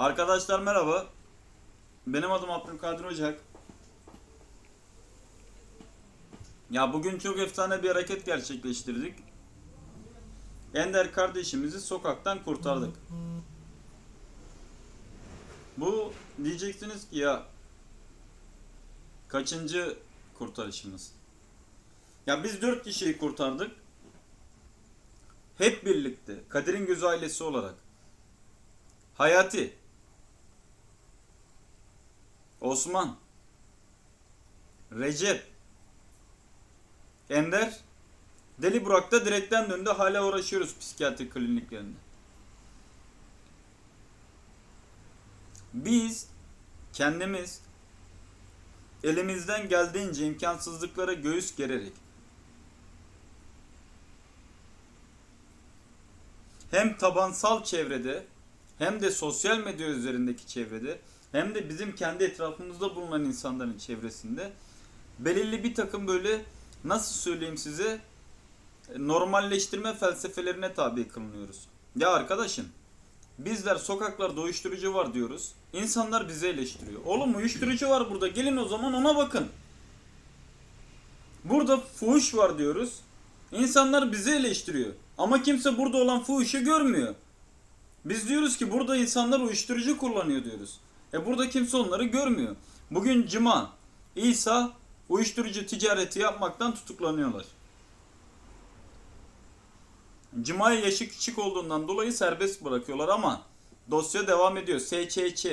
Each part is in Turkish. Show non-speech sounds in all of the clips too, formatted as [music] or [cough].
Arkadaşlar merhaba. Benim adım Abdülkadir Ocak. Ya bugün çok efsane bir hareket gerçekleştirdik. Ender kardeşimizi sokaktan kurtardık. Bu diyeceksiniz ki ya kaçıncı kurtarışımız? Ya biz dört kişiyi kurtardık. Hep birlikte Kadir'in göz ailesi olarak. Hayati. Osman. Recep. Ender. Deli Burak da direkten döndü. Hala uğraşıyoruz psikiyatri kliniklerinde. Biz kendimiz elimizden geldiğince imkansızlıklara göğüs gererek hem tabansal çevrede hem de sosyal medya üzerindeki çevrede hem de bizim kendi etrafımızda bulunan insanların çevresinde belirli bir takım böyle nasıl söyleyeyim size normalleştirme felsefelerine tabi kılınıyoruz. Ya arkadaşım bizler sokaklarda uyuşturucu var diyoruz. İnsanlar bizi eleştiriyor. Oğlum uyuşturucu var burada gelin o zaman ona bakın. Burada fuhuş var diyoruz. İnsanlar bizi eleştiriyor. Ama kimse burada olan fuhuşu görmüyor. Biz diyoruz ki burada insanlar uyuşturucu kullanıyor diyoruz. E burada kimse onları görmüyor. Bugün Cuma, İsa uyuşturucu ticareti yapmaktan tutuklanıyorlar. Cuma'ya yaşı küçük olduğundan dolayı serbest bırakıyorlar ama dosya devam ediyor. SÇÇ.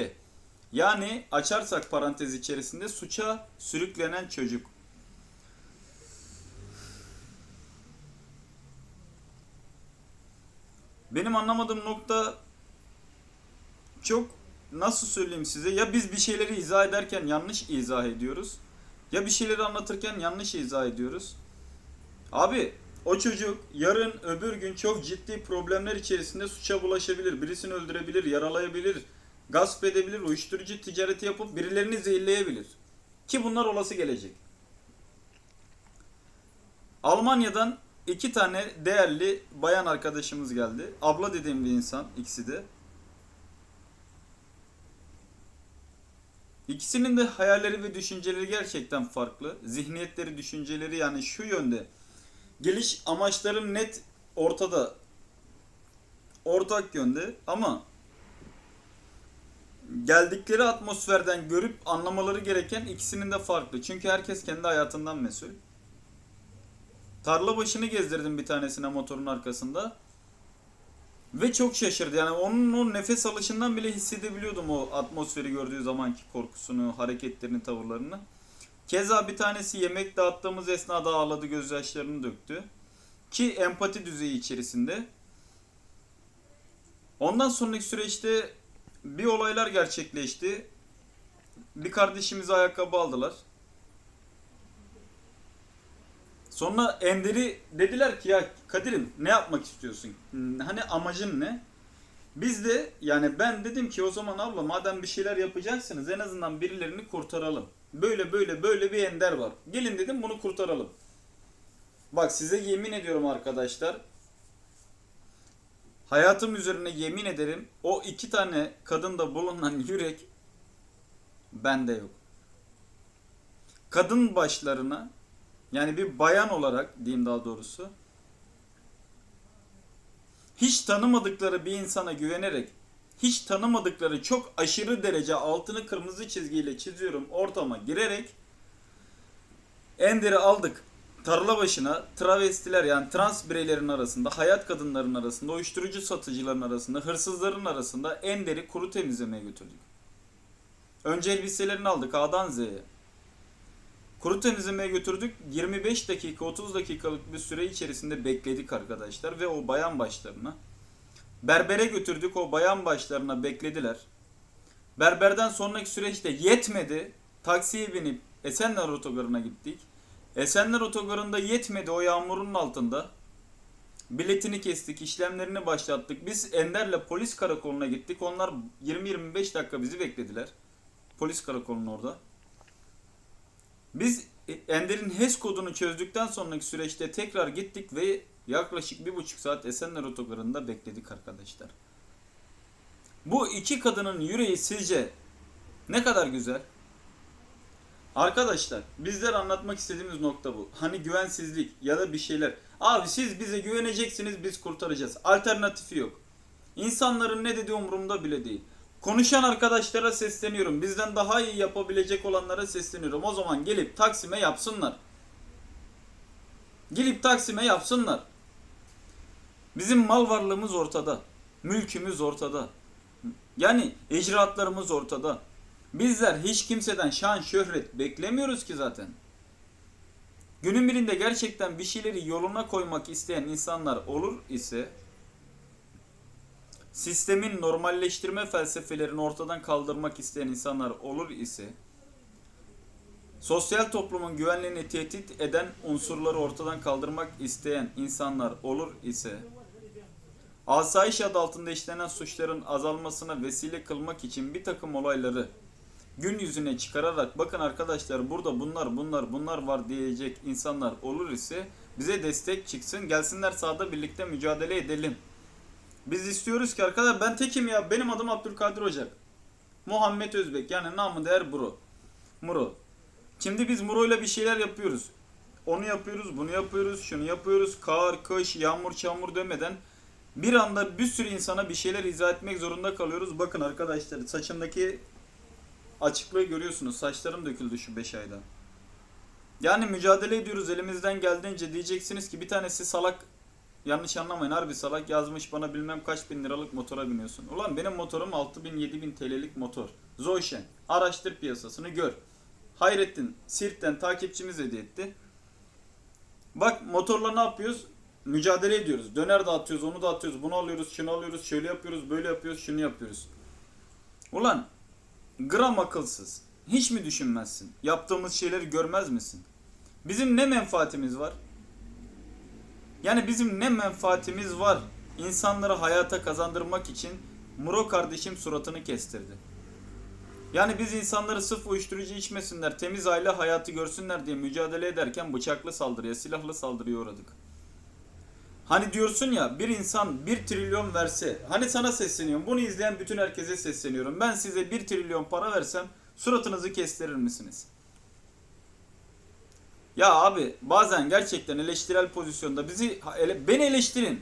Yani açarsak parantez içerisinde suça sürüklenen çocuk. Benim anlamadığım nokta çok nasıl söyleyeyim size ya biz bir şeyleri izah ederken yanlış izah ediyoruz ya bir şeyleri anlatırken yanlış izah ediyoruz. Abi o çocuk yarın öbür gün çok ciddi problemler içerisinde suça bulaşabilir, birisini öldürebilir, yaralayabilir, gasp edebilir, uyuşturucu ticareti yapıp birilerini zehirleyebilir. Ki bunlar olası gelecek. Almanya'dan iki tane değerli bayan arkadaşımız geldi. Abla dediğim bir insan ikisi de. İkisinin de hayalleri ve düşünceleri gerçekten farklı. Zihniyetleri, düşünceleri yani şu yönde. Geliş amaçları net ortada. Ortak yönde ama geldikleri atmosferden görüp anlamaları gereken ikisinin de farklı. Çünkü herkes kendi hayatından mesul. Tarla başını gezdirdim bir tanesine motorun arkasında. Ve çok şaşırdı. Yani onun o nefes alışından bile hissedebiliyordum o atmosferi gördüğü zamanki korkusunu, hareketlerini, tavırlarını. Keza bir tanesi yemek dağıttığımız esnada ağladı, gözyaşlarını döktü. Ki empati düzeyi içerisinde. Ondan sonraki süreçte bir olaylar gerçekleşti. Bir kardeşimize ayakkabı aldılar. Sonra Ender'i dediler ki ya Kadir'im ne yapmak istiyorsun? Hani amacın ne? Biz de yani ben dedim ki o zaman abla madem bir şeyler yapacaksınız en azından birilerini kurtaralım. Böyle böyle böyle bir Ender var. Gelin dedim bunu kurtaralım. Bak size yemin ediyorum arkadaşlar. Hayatım üzerine yemin ederim o iki tane kadında bulunan [laughs] yürek bende yok. Kadın başlarına yani bir bayan olarak diyeyim daha doğrusu hiç tanımadıkları bir insana güvenerek hiç tanımadıkları çok aşırı derece altını kırmızı çizgiyle çiziyorum ortama girerek Ender'i aldık tarla başına travestiler yani trans bireylerin arasında, hayat kadınların arasında, uyuşturucu satıcıların arasında, hırsızların arasında Ender'i kuru temizlemeye götürdük. Önce elbiselerini aldık A'dan Z'ye. Kuru temizlemeye götürdük. 25 dakika 30 dakikalık bir süre içerisinde bekledik arkadaşlar ve o bayan başlarına. Berbere götürdük o bayan başlarına beklediler. Berberden sonraki süreçte yetmedi. Taksiye binip Esenler Otogarı'na gittik. Esenler Otogarı'nda yetmedi o yağmurun altında. Biletini kestik, işlemlerini başlattık. Biz Ender'le polis karakoluna gittik. Onlar 20-25 dakika bizi beklediler. Polis karakolunun orada. Biz Ender'in HES kodunu çözdükten sonraki süreçte tekrar gittik ve yaklaşık bir buçuk saat Esenler Otogarı'nda bekledik arkadaşlar. Bu iki kadının yüreği sizce ne kadar güzel? Arkadaşlar bizler anlatmak istediğimiz nokta bu. Hani güvensizlik ya da bir şeyler. Abi siz bize güveneceksiniz biz kurtaracağız. Alternatifi yok. İnsanların ne dediği umurumda bile değil. Konuşan arkadaşlara sesleniyorum. Bizden daha iyi yapabilecek olanlara sesleniyorum. O zaman gelip Taksim'e yapsınlar. Gelip Taksim'e yapsınlar. Bizim mal varlığımız ortada. Mülkümüz ortada. Yani icraatlarımız ortada. Bizler hiç kimseden şan şöhret beklemiyoruz ki zaten. Günün birinde gerçekten bir şeyleri yoluna koymak isteyen insanlar olur ise sistemin normalleştirme felsefelerini ortadan kaldırmak isteyen insanlar olur ise sosyal toplumun güvenliğini tehdit eden unsurları ortadan kaldırmak isteyen insanlar olur ise asayiş adı altında işlenen suçların azalmasına vesile kılmak için bir takım olayları gün yüzüne çıkararak bakın arkadaşlar burada bunlar bunlar bunlar var diyecek insanlar olur ise bize destek çıksın gelsinler sahada birlikte mücadele edelim. Biz istiyoruz ki arkadaşlar ben tekim ya benim adım Abdülkadir Ocak. Muhammed Özbek yani namı değer Bro. Muro. Şimdi biz Muro ile bir şeyler yapıyoruz. Onu yapıyoruz, bunu yapıyoruz, şunu yapıyoruz. Kar, kış, yağmur, çamur demeden bir anda bir sürü insana bir şeyler izah etmek zorunda kalıyoruz. Bakın arkadaşlar saçımdaki açıklığı görüyorsunuz. Saçlarım döküldü şu 5 ayda. Yani mücadele ediyoruz elimizden geldiğince diyeceksiniz ki bir tanesi salak yanlış anlamayın harbi salak yazmış bana bilmem kaç bin liralık motora biniyorsun. Ulan benim motorum 6000 7000 TL'lik motor. Zoşen. Araştır piyasasını gör. Hayrettin Sirt'ten takipçimiz hediye etti. Bak motorla ne yapıyoruz? Mücadele ediyoruz. Döner dağıtıyoruz, onu dağıtıyoruz, bunu alıyoruz, şunu alıyoruz, şöyle yapıyoruz, böyle yapıyoruz, şunu yapıyoruz. Ulan gram akılsız. Hiç mi düşünmezsin? Yaptığımız şeyleri görmez misin? Bizim ne menfaatimiz var? Yani bizim ne menfaatimiz var? İnsanları hayata kazandırmak için Muro kardeşim suratını kestirdi. Yani biz insanları sırf uyuşturucu içmesinler, temiz aile hayatı görsünler diye mücadele ederken bıçaklı saldırıya, silahlı saldırıya uğradık. Hani diyorsun ya bir insan bir trilyon verse, hani sana sesleniyorum, bunu izleyen bütün herkese sesleniyorum. Ben size bir trilyon para versem suratınızı kestirir misiniz? Ya abi bazen gerçekten eleştirel pozisyonda bizi ele, beni eleştirin.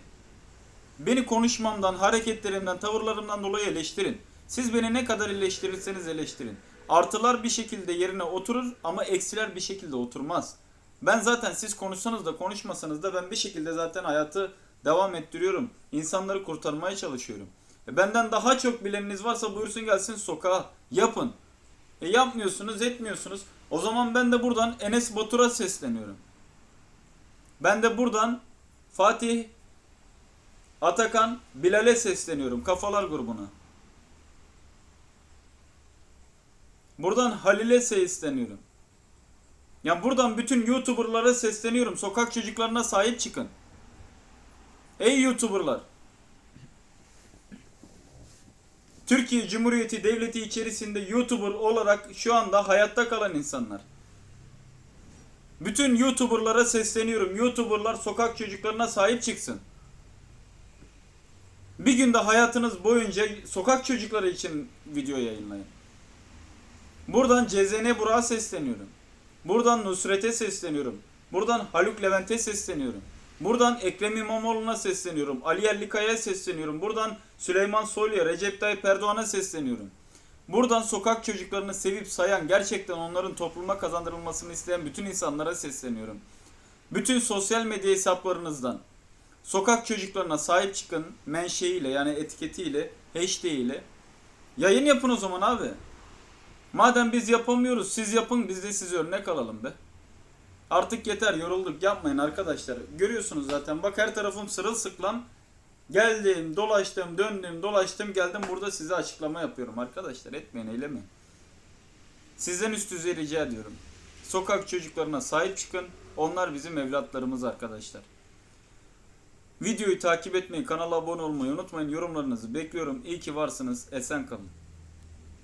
Beni konuşmamdan, hareketlerimden, tavırlarımdan dolayı eleştirin. Siz beni ne kadar eleştirirseniz eleştirin. Artılar bir şekilde yerine oturur ama eksiler bir şekilde oturmaz. Ben zaten siz konuşsanız da konuşmasanız da ben bir şekilde zaten hayatı devam ettiriyorum. İnsanları kurtarmaya çalışıyorum. E benden daha çok bileniniz varsa buyursun gelsin sokağa yapın. E yapmıyorsunuz, etmiyorsunuz. O zaman ben de buradan Enes Batur'a sesleniyorum. Ben de buradan Fatih, Atakan, Bilal'e sesleniyorum. Kafalar grubuna. Buradan Halil'e sesleniyorum. Ya buradan bütün YouTuber'lara sesleniyorum. Sokak çocuklarına sahip çıkın. Ey YouTuber'lar. Türkiye Cumhuriyeti Devleti içerisinde YouTuber olarak şu anda hayatta kalan insanlar. Bütün YouTuber'lara sesleniyorum. YouTuber'lar sokak çocuklarına sahip çıksın. Bir günde hayatınız boyunca sokak çocukları için video yayınlayın. Buradan CZN Burak'a sesleniyorum. Buradan Nusret'e sesleniyorum. Buradan Haluk Levent'e sesleniyorum. Buradan Ekrem İmamoğlu'na sesleniyorum. Ali Yerlikaya'ya sesleniyorum. Buradan Süleyman Soylu'ya, Recep Tayyip Erdoğan'a sesleniyorum. Buradan sokak çocuklarını sevip sayan, gerçekten onların topluma kazandırılmasını isteyen bütün insanlara sesleniyorum. Bütün sosyal medya hesaplarınızdan sokak çocuklarına sahip çıkın menşeiyle yani etiketiyle, hashtag ile. Yayın yapın o zaman abi. Madem biz yapamıyoruz siz yapın biz de size örnek alalım be. Artık yeter yorulduk yapmayın arkadaşlar. Görüyorsunuz zaten bak her tarafım sırılsıklam. Geldim dolaştım döndüm dolaştım geldim burada size açıklama yapıyorum arkadaşlar etmeyin eylemeyin. Sizden üst düzey rica ediyorum. Sokak çocuklarına sahip çıkın. Onlar bizim evlatlarımız arkadaşlar. Videoyu takip etmeyi, kanala abone olmayı unutmayın. Yorumlarınızı bekliyorum. İyi ki varsınız. Esen kalın.